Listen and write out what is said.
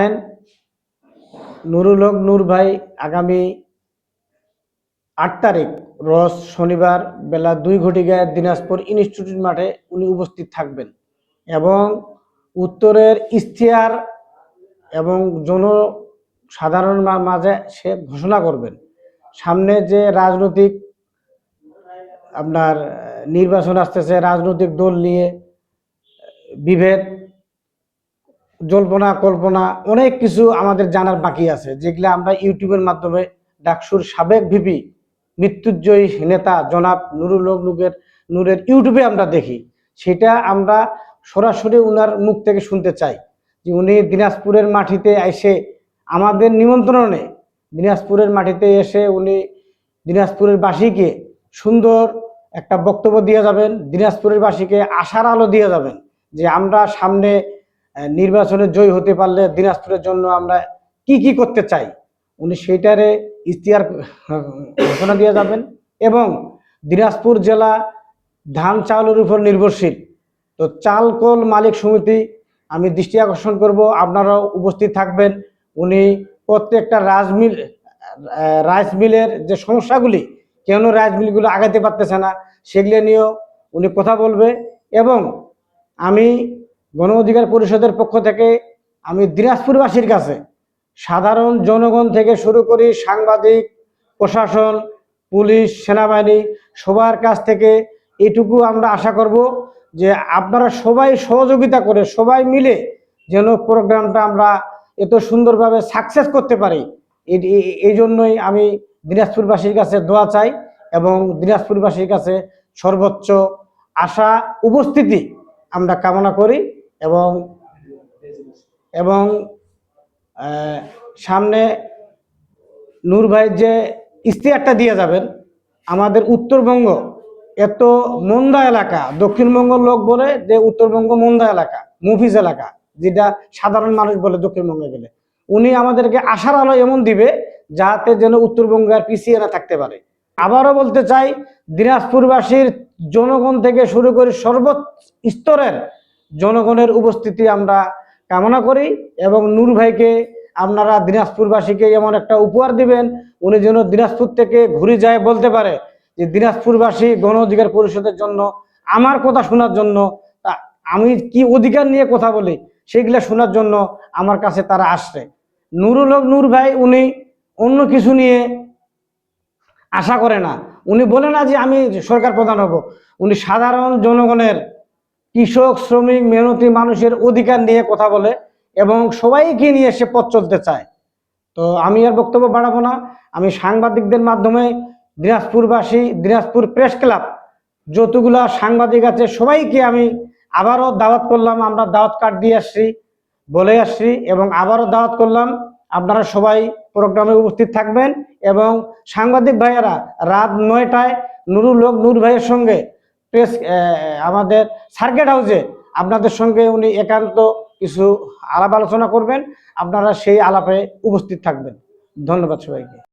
জানেন নুরুল হক নূর ভাই আগামী আট তারিখ, রস শনিবার বেলা দুই ঘটিকায় দিনাজপুর ইনস্টিটিউট মাঠে উনি উপস্থিত থাকবেন এবং উত্তরের ইশতেহার এবং জন সাধারণ মাঝে সে ঘোষণা করবেন। সামনে যে রাজনৈতিক আপনার নির্বাচন আসতেছে, রাজনৈতিক দল নিয়ে বিভেদ জল্পনা, কল্পনা, অনেক কিছু আমাদের জানার বাকি আছে, যেগুলো আমরা ইউটিউবের মাধ্যমে ডাকসুর সাবেক ভিপি, মৃত্যুঞ্জয়ী নেতা জনাব নুরুল হক নুরের ইউটিউবে আমরা দেখি। সেটা আমরা সরাসরি উনার মুখ থেকে শুনতে চাই, যে উনি দিনাজপুরের মাটিতে এসে আমাদের নিমন্ত্রণে দিনাজপুরের মাটিতে এসে উনি দিনাজপুরের বাসীকে সুন্দর একটা বক্তব্য দিয়ে যাবেন, দিনাজপুরের বাসীকে আশার আলো দিয়ে যাবেন, যে আমরা সামনে নির্বাচনে জয়ী হতে পারলে দিনাজপুরের জন্য আমরা কি কি করতে চাই, উনি সেইটারে ইশতেহার ঘোষণা দিয়ে যাবেন। এবং দিনাজপুর জেলা ধান চাউলের উপর নির্ভরশীল। তো চাল কল মালিক সমিতি, আমি দৃষ্টি আকর্ষণ করব, আপনারাও উপস্থিত থাকবেন। উনি প্রত্যেকটা রাজমিল রাইস মিলের যে সমস্যাগুলি, কেন রাইস মিলগুলো আগাতে পারতেছে না, সেগুলো নিয়েও উনি কথা বলবে। এবং আমি গণ অধিকার পরিষদের পক্ষ থেকে আমি দিনাজপুরবাসীর কাছে সাধারণ জনগণ থেকে শুরু করি সাংবাদিক, প্রশাসন, পুলিশ, সেনাবাহিনী সবার কাছ থেকে এটুকু আমরা আশা করব যে আপনারা সবাই সহযোগিতা করে সবাই মিলে যেন প্রোগ্রামটা আমরা এত সুন্দরভাবে সাকসেস করতে পারি। এই- জন্যই আমি দিনাজপুরবাসীর কাছে দোয়া চাই এবং দিনাজপুরবাসীর কাছে সর্বোচ্চ আশা, উপস্থিতি আমরা কামনা করি। এবং এবং সামনে নূর ভাই যে ইশতেহারটা দিয়ে যাবেন, আমাদের উত্তরবঙ্গ এত মন্দা এলাকা, দক্ষিণবঙ্গ লোক বলে যে উত্তরবঙ্গ মন্দা এলাকা, মুভিজ এলাকা, যেটা সাধারণ মানুষ বলে দক্ষিণবঙ্গে গেলে। উনি আমাদেরকে আশার আলো এমন দিবে যাতে যেন উত্তরবঙ্গ আর পিছিয়ে না থাকতে পারে। আবারও বলতে চাই, দিনাজপুরবাসীর জনগণ থেকে শুরু করে সর্বোচ্চ স্তরের জনগণের উপস্থিতি আমরা কামনা করি এবং নূর ভাইকে আপনারা দিনাজপুরবাসীকে এমন একটা উপহার দিবেন, উনি যেন দিনাজপুর থেকে ঘুরে যায় বলতে পারে যে দিনাজপুরবাসী গণ অধিকার পরিষদের জন্য, আমার কথা শোনার জন্য আমি কি অধিকার নিয়ে কথা বলি সেগুলা শোনার জন্য আমার কাছে তারা আসছে। নুরুল হক নূর ভাই, উনি অন্য কিছু নিয়ে আশা করে না। উনি বলে না যে আমি সরকার প্রধান হব। উনি সাধারণ জনগণের কৃষক, শ্রমিক, মেহনতি মানুষের অধিকার নিয়ে কথা বলে এবং সবাইকে নিয়ে সে পথ চলতে চায়। তো আমি আর বক্তব্য বাড়াবো না। আমি সাংবাদিকদের মাধ্যমে দিনাজপুরবাসী, দিনাজপুর প্রেস ক্লাব যতগুলা সাংবাদিক আছে, সবাইকে আমি আবারও দাওয়াত করলাম। আমরা দাওয়াত কার্ড দিয়ে আসছি, বলে আসছি এবং আবারও দাওয়াত করলাম। আপনারা সবাই প্রোগ্রামে উপস্থিত থাকবেন এবং সাংবাদিক ভাইয়েরা রাত নয়টায় নুরুল হক নূর ভাইয়ের সঙ্গে প্রেস আমাদের সার্কেট হাউসে আপনাদের সঙ্গে উনি একান্ত কিছু আলাপ আলোচনা করবেন। আপনারা সেই আলাপে উপস্থিত থাকবেন। ধন্যবাদ সবাইকে।